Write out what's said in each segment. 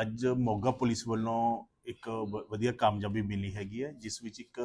ਅੱਜ ਮੋਗਾ ਪੁਲਿਸ ਵੱਲੋਂ ਇੱਕ ਵਧੀਆ ਕਾਮਯਾਬੀ ਮਿਲੀ ਹੈਗੀ ਹੈ, ਜਿਸ ਵਿੱਚ ਇੱਕ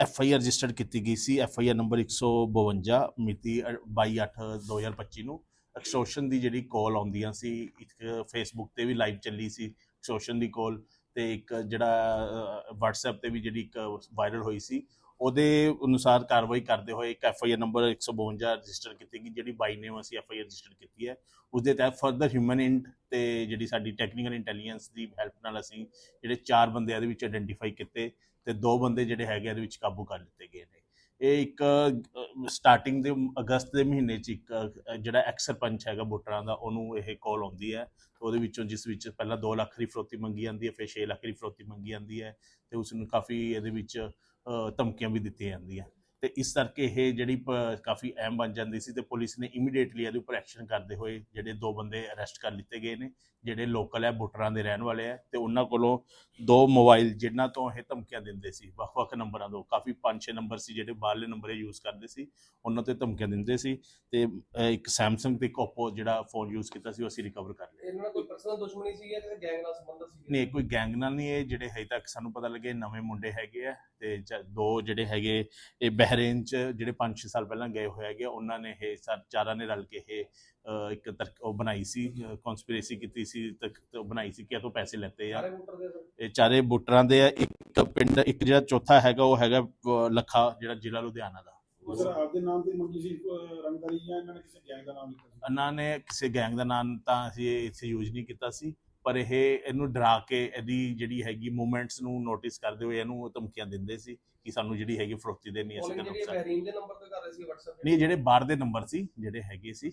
ਐਫ ਆਈ ਆਰ ਰਜਿਸਟਰਡ ਕੀਤੀ ਗਈ ਸੀ ਐਫ ਆਈ ਆਰ ਨੰਬਰ 152 ਮਿਤੀ 22/8/2025 ਨੂੰ। ਐਕਸਟੋਰਸ਼ਨ ਦੀ ਜਿਹੜੀ ਕਾਲ ਆਉਂਦੀਆਂ ਸੀ, ਇੱਕ ਫੇਸਬੁੱਕ ਤੇ ਵੀ ਲਾਈਵ ਚੱਲੀ ਸੀ ਐਕਸਟੋਰਸ਼ਨ ਦੀ ਕਾਲ ਤੇ ਇੱਕ ਜਿਹੜਾ WhatsApp ਤੇ ਵੀ ਜਿਹੜੀ ਇੱਕ ਵਾਇਰਲ ਹੋਈ ਸੀ ਉਹਦੇ ਅਨੁਸਾਰ ਕਾਰਵਾਈ ਕਰਦੇ ਹੋਏ ਇੱਕ F I R number 152 register ਕੀਤੀ ਗਈ, ਜਿਹੜੀ ਬਾਈ ਨੇਮ ਅਸੀਂ ਐਫ ਆਈ ਆਰ ਰਜਿਸਟਰ ਕੀਤੀ ਹੈ। ਉਸਦੇ ਤਹਿਤ ਫਰਦਰ ਹਿਊਮਨ ਇੰਟ ਤੇ ਜਿਹੜੀ ਸਾਡੀ ਟੈਕਨੀਕਲ ਇੰਟੈਲੀਜੈਂਸ ਦੀ ਹੈਲਪ ਨਾਲ ਅਸੀਂ ਜਿਹੜੇ ਚਾਰ ਬੰਦੇ ਇਹਦੇ ਵਿੱਚ ਆਇਡੈਂਟੀਫਾਈ ਕੀਤੇ ਤੇ ਦੋ ਬੰਦੇ ਜਿਹੜੇ ਹੈਗੇ ਇਹਦੇ ਵਿੱਚ ਕਾਬੂ ਕਰ ਲਿੱਤੇ ਗਏ ਨੇ। ਇਹ ਇੱਕ ਸਟਾਰਟਿੰਗ ਦੇ ਅਗਸਤ ਦੇ ਮਹੀਨੇ ਚ ਇੱਕ ਜਿਹੜਾ ਐਕਸ ਸਰਪੰਚ ਹੈਗਾ ਵੋਟਰਾਂ ਦਾ, ਉਹਨੂੰ ਇਹ ਕਾਲ ਆਉਂਦੀ ਹੈ ਉਹਦੇ ਵਿੱਚੋਂ ਜਿਸ ਵਿੱਚ ਪਹਿਲਾਂ 2 ਲੱਖ ਦੀ ਫਰੋਤੀ ਮੰਗੀ ਜਾਂਦੀ ਹੈ, ਫਿਰ 6 ਲੱਖ ਦੀ ਫਰੋਤੀ ਮੰਗੀ ਜਾਂਦੀ ਹੈ ਤੇ ਉਸ ਨੂੰ ਕਾਫੀ ਇਹਦੇ ਵਿੱਚ ਧਮਕੀਆਂ ਵੀ ਦਿੱਤੀਆਂ ਜਾਂਦੀਆਂ। ਤੇ ਇਸ ਕਰਕੇ ਇਹ ਜਿਹੜੀ ਕਾਫੀ ਅਹਿਮ ਬਣ ਜਾਂਦੀ ਸੀ ਤੇ ਪੁਲਿਸ ਨੇ ਇਮੀਡੀਏਟਲੀ ਇਹਦੇ ਉੱਪਰ ਐਕਸ਼ਨ ਕਰਦੇ ਹੋਏ ਜਿਹੜੇ ਦੋ ਬੰਦੇ ਅਰੈਸਟ ਕਰ ਲਿੱਤੇ ਗਏ ਨੇ ਜਿਹੜੇ ਲੋਕਲ ਹੈ ਵੋਟਰਾਂ ਦੇ ਰਹਿਣ ਵਾਲੇ ਹੈ ਤੇ ਉਹਨਾਂ ਕੋਲੋਂ ਦੋ ਮੋਬਾਈਲ ਜਿਨ੍ਹਾਂ ਤੋਂ ਇਹ ਧਮਕੀਆਂ ਦਿੰਦੇ ਸੀ ਵੱਖ-ਵੱਖ ਨੰਬਰਾਂ ਤੋਂ ਕਾਫੀ 5-6 ਨੰਬਰ ਸੀ ਜਿਹੜੇ ਬਾਹਰਲੇ ਨੰਬਰ ਯੂਜ਼ ਕਰਦੇ ਸੀ ਉਹਨਾਂ ਤੇ ਧਮਕੀਆਂ ਦਿੰਦੇ ਸੀ ਤੇ ਇੱਕ ਸੈਮਸੰਗ ਤੇ ਇੱਕ Oppo ਜਿਹੜਾ ਫੋਨ ਯੂਜ਼ ਕੀਤਾ ਸੀ ਉਹ ਅਸੀਂ ਰਿਕਵਰ ਕਰ ਲਿਆ। ਇਹਨਾਂ ਨਾਲ ਕੋਈ ਪਰਸਨਲ ਦੁਸ਼ਮਣੀ ਸੀ ਜਾਂ ਕਿਸੇ ਗੈਂਗ ਨਾਲ ਸੰਬੰਧ ਸੀ ਨਹੀਂ ਕੋਈ ਗੈਂਗ ਨਾਲ ਨਹੀਂ ਇਹ ਜਿਹੜੇ ਹਜੇ ਤੱਕ ਸਾਨੂੰ ਪਤਾ ਲੱਗੇ ਨਵੇਂ ਮੁੰਡੇ ਹੈਗੇ ਆ ਤੇ ਦੋ ਜਿਹੜੇ ਹੈਗੇ ਇਹ ਬਹਿਰੇਨ ਚ ਜਿਹੜੇ 5-6 ਸਾਲ ਪਹਿਲਾਂ ਗਏ ਹੋਏ ਹੈਗੇ ਆ, ਉਹਨਾਂ ਨੇ ਇਹ ਸਾ- ਚਾਰਾਂ ਨੇ ਰਲ ਕੇ ਇਹ ਇੱਕ ਤਰਕ ਉਹ ਬਣਾਈ ਸੀ ਕਨਸਪੀਰੇਸੀ ਕੀਤੀ ਸੀ ਤਕ ਬਣਾਈ ਸੀ ਕਿ ਇਹ ਤੋਂ ਪੈਸੇ ਲੈਤੇ ਆ। ਇਹ ਚਾਰੇ ਵੋਟਰਾਂ ਦੇ ਆ ਇੱਕ ਪਿੰਡ ਇੱਕ ਜਿਹੜਾ ਚੌਥਾ ਹੈਗਾ ਉਹ ਹੈਗਾ ਲੱਖਾ ਜਿਹੜਾ ਜ਼ਿਲ੍ਹਾ ਲੁਧਿਆਣਾ ਦਾ। ਸਰ ਆਪਦੇ ਨਾਮ ਤੇ ਮੰਗੀ ਸੀ ਅਹ ਰੰਗਦਾਰੀ ਜਾਂ ਇਹਨਾਂ ਨੇ ਕਿਸੇ ਗੈਂਗ ਦਾ ਨਾਮ ਲਿਖਿਆ ਸੀ? ਇਹਨਾਂ ਨੇ ਕਿਸੇ ਗੈਂਗ ਦਾ ਨਾਮ ਤਾਂ ਅਸੀਂ ਇੱਥੇ ਯੂਜ਼ ਨਹੀਂ ਕੀਤਾ ਸੀ। ਪਰ ਇਹ ਇਹਨੂੰ ਡਰਾ ਕੇ ਇਹਦੀ ਜਿਹੜੀ ਹੈਗੀ ਮੂਵਮੈਂਟਸ ਨੂੰ ਨੋਟਿਸ ਕਰਦੇ ਹੋਏ ਇਹਨੂੰ ਧਮਕੀਆਂ ਦਿੰਦੇ ਸੀ ਕਿ ਸਾਨੂੰ ਜਿਹੜੀ ਹੈਗੀ ਫਰੋਤੀ ਅਸੀਂ ਦੇ ਨੰਬਰ ਤੇ ਕਰ ਰਹੇ ਸੀ WhatsApp ਨਹੀਂ ਜਿਹੜੇ ਬਾਹਰ ਦੇ ਨੰਬਰ ਸੀ ਜਿਹੜੇ ਹੈਗੇ ਸੀ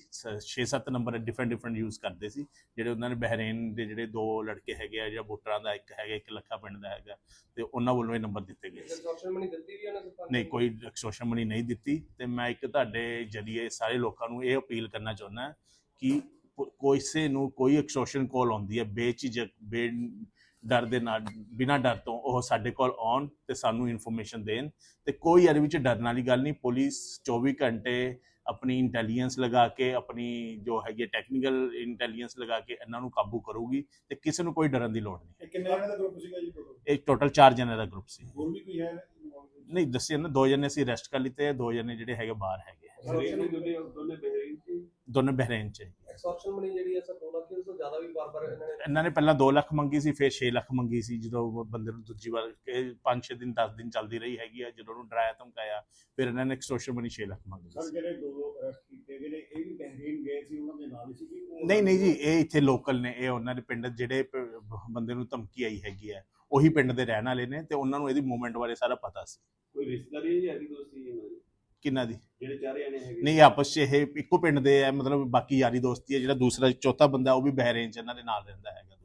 6-7 ਨੰਬਰ ਡਿਫਰੈਂਟ ਡਿਫਰੈਂਟ ਯੂਜ਼ ਕਰਦੇ ਸੀ। ਜਿਹੜੇ ਉਹਨਾਂ ਨੇ ਬਹਿਰੇਨ ਦੇ ਜਿਹੜੇ ਦੋ ਲੜਕੇ ਹੈਗੇ ਆ ਜਿਹੜਾ ਵੋਟਰਾਂ ਦਾ ਇੱਕ ਹੈਗਾ ਇੱਕ ਲੱਖਾ ਪਿੰਡ ਦਾ ਹੈਗਾ ਤੇ ਉਹਨਾਂ ਵੱਲੋਂ ਇਹ ਨੰਬਰ ਦਿੱਤੇ ਗਏ ਨਹੀਂ? ਕੋਈ ਐਕਸਟੋਰਸ਼ਨ ਮਨੀ ਨਹੀਂ ਦਿੱਤੀ। ਤੇ ਮੈਂ ਇੱਕ ਤੁਹਾਡੇ ਜਰੀਏ ਸਾਰੇ ਲੋਕਾਂ ਨੂੰ ਇਹ ਅਪੀਲ ਕਰਨਾ ਚਾਹੁੰਦਾ ਕਿ ਕੋ- ਕਿਸੇ ਨੂੰ ਕੋਈ ਐਕਸਟੋਰਸ਼ਨ ਕਾਲ ਆਉਂਦੀ ਹੈ ਬੇਝਿਜਕ ਬੇ ਡਰ ਦੇ ਨਾਲ ਬਿਨਾਂ ਡਰ ਤੋਂ ਉਹ ਸਾਡੇ ਕੋਲ ਆਉਣ ਤੇ ਸਾਨੂੰ ਇਨਫੋਰਮੇਸ਼ਨ ਦੇਣ ਤੇ ਕੋਈ ਇਹਦੇ ਵਿੱਚ ਡਰਨ ਵਾਲੀ ਗੱਲ ਨਹੀਂ। ਪੁਲਿਸ 24 ਘੰਟੇ ਆਪਣੀ ਇੰਟੈਲੀਜੈਂਸ ਲਗਾ ਕੇ ਆਪਣੀ ਜੋ ਹੈਗੀ ਟੈਕਨੀਕਲ ਇੰਟੈਲੀਜੈਂਸ ਲਗਾ ਕੇ ਇਹਨਾਂ ਨੂੰ ਕਾਬੂ ਕਰੂਗੀ ਤੇ ਕਿਸੇ ਨੂੰ ਕੋਈ ਡਰਨ ਦੀ ਲੋੜ ਨਹੀਂ। ਇਹ ਕਿੰਨੇ ਜਣੇ ਦਾ ਗਰੁੱਪ ਸੀਗਾ ਜੀ ਟੋਟਲ ਇਹ ਟੋਟਲ 4 ਜਣੇ ਦਾ ਗਰੁੱਪ ਸੀ। ਹੋਰ ਵੀ ਕੋਈ ਹੈ? ਨਹੀਂ ਦੱਸਿਆ ਨਾ ਦੋ ਜਣੇ ਅਸੀਂ ਅਰੈਸਟ ਕਰ ਲਿੱਤੇ ਆ, ਦੋ ਜਣੇ ਜਿਹੜੇ ਹੈਗੇ ਬਾਹਰ ਹੈਗੇ ਦੋਨੇ ਦੋਨੇ ਬਹਿਰੀਨ ਸੀ। ਦੋਨੇ ਬਹਿਰੇਨ ਚ ਐਕਸਟੋਰਸ਼ਨ ਮਨੀ ਜਿਹੜੀ ਹੈ ਸਰ 2 ਲੱਖ ਤੋਂ ਜ਼ਿਆਦਾ ਵੀ ਬਾਰ-ਬਾਰ ਇਹਨਾਂ ਨੇ ਇਹਨਾਂ ਨੇ ਪਹਿਲਾਂ 2 ਲੱਖ ਮੰਗੀ ਸੀ ਫਿਰ 6 ਲੱਖ ਮੰਗੀ ਸੀ ਜਦੋਂ ਉਹ ਬੰਦੇ ਨੂੰ ਦੂਜੀ ਵਾਰ 5-6 ਦਿਨ 10 ਦਿਨ ਚੱਲਦੀ ਰਹੀ ਹੈਗੀ ਆ ਜਦੋਂ ਉਹਨੂੰ ਡਰਾਇਆ ਧਮਕਾਇਆ ਫਿਰ ਇਹਨਾਂ ਨੇ ਐਕਸਟੋਰਸ਼ਨ ਮਨੀ 6 ਲੱਖ ਮੰਗੀ ਸਰ ਸੀ। ਜਿਹੜੇ ਦੋ ਅਰੈਸਟ ਕੀਤੇ ਗਏ ਨੇ ਇਹ ਵੀ ਬਹਿਰੀਨ ਗਏ ਸੀ ਉਹਨਾਂ ਦੇ ਨਾਲ ਹੀ ਸੀ ਕਿ ਉਹ- ਨਹੀਂ ਨਹੀਂ ਜੀ ਇਹ ਇੱਥੇ ਲੋਕਲ ਨੇ ਇਹ ਉਹਨਾਂ ਦੇ ਪਿੰਡ ਜਿਹੜੇ ਬੰਦੇ ਨੂੰ ਧਮਕੀ ਆਈ ਹੈਗੀ ਹੈ ਉਹੀ ਪਿੰਡ ਦੇ ਰਹਿਣ ਵਾਲੇ ਨੇ ਤੇ ਉਹਨਾਂ ਨੂੰ ਇਹਦੀ ਮੂਵਮੈਂਟ ਬਾਰੇ ਸਾਰਾ ਪਤਾ ਸੀ। ਕੋਈ ਰਿਸ਼ਤੇਦਾਰੀ ਜਾਂ ਯਾਰੀ ਦੋਸਤੀ ਦੀ? ਕਿੰਨਾ ਦੀ? ਜਿਹੜੇ ਚਾਰੇ ਜਣੇ ਹੈਗੇ। ਨਹੀਂ ਆਪਸ 'ਚ ਇਹ ਇੱਕੋ ਪਿੰਡ ਦੇ ਆ ਮਤਲਬ ਬਾਕੀ ਯਾਰੀ ਦੋਸਤੀ ਹੈ ਜਿਹੜਾ ਦੂਸਰਾ ਚੌਥਾ ਬੰਦਾ ਉਹ ਵੀ ਬਹਿਰੇਨ ਚ ਇਹਨਾਂ ਦੇ ਨਾਲ ਰਹਿੰਦਾ ਹੈਗਾ।